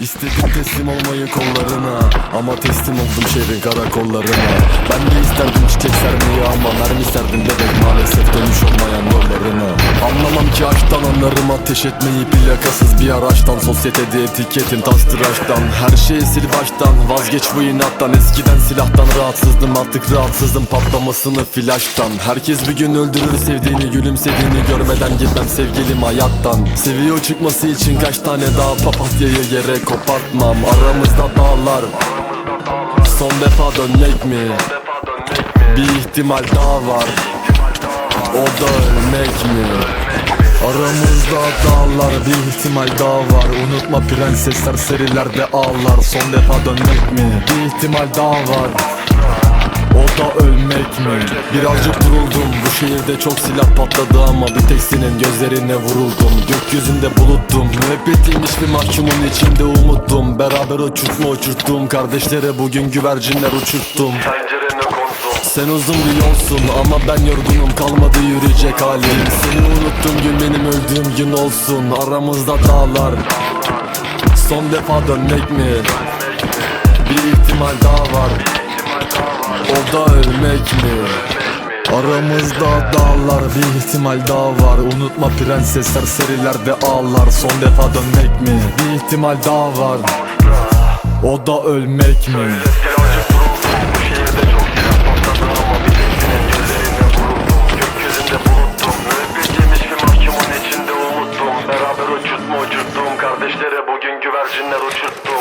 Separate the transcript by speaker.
Speaker 1: İstedim teslim olmayı kollarına Ama teslim oldum şehrin karakollarına. Ben de isterdim çiçek sermeyi ama Mermi serdim bebek maalesef dönüş ki aşktan anlarım ateş etmeyi Plakasız bir araçtan Sosyetede etiketin tas tıraştan. Her şeyi sil baştan Vazgeç bu inattan. Eskiden silahtan rahatsızdım artık rahatsızım Patlamasını flaştan. Herkes bir gün öldürür sevdiğini Gülümsediğini görmeden gitmem sevgilim hayattan. Seviyor çıkması için kaç tane daha papatyayı yere kopartmam. Aramızda dağlar. Son defa dönmek mi? Bir ihtimal daha var. O da ölmek mi? Aramızda dağlar bir ihtimal daha var. Unutma prensesler serilerde ağlar. Son defa dönmek mi? Bir ihtimal daha var. O da ölmek mi? Birazcık vuruldum Bu şehirde çok silah patladı ama Bir tek senin gözlerine vuruldum. Gökyüzünde buluttum. Müebbetiymiş bir mahkumun içinde umuttum. Beraber uçurtma uçurttum. Kardeşlere bugün güvercinler uçurttum.
Speaker 2: kondum
Speaker 1: sen uzun bir yolsun ama ben yorgunum. Kalmadı yürüyecek halim. Seni unuttum gün benim öldüğüm gün olsun. Aramızda dağlar. Son defa dönmek mi? Bir ihtimal daha var. O da ölmek mi? Aramızda dağlar. Bir ihtimal daha var. Unutma prensesler serilerde ağlar. Son defa dönmek mi? Bir ihtimal daha var. O da ölmek mi?
Speaker 2: bugün güvercinler uçurttum.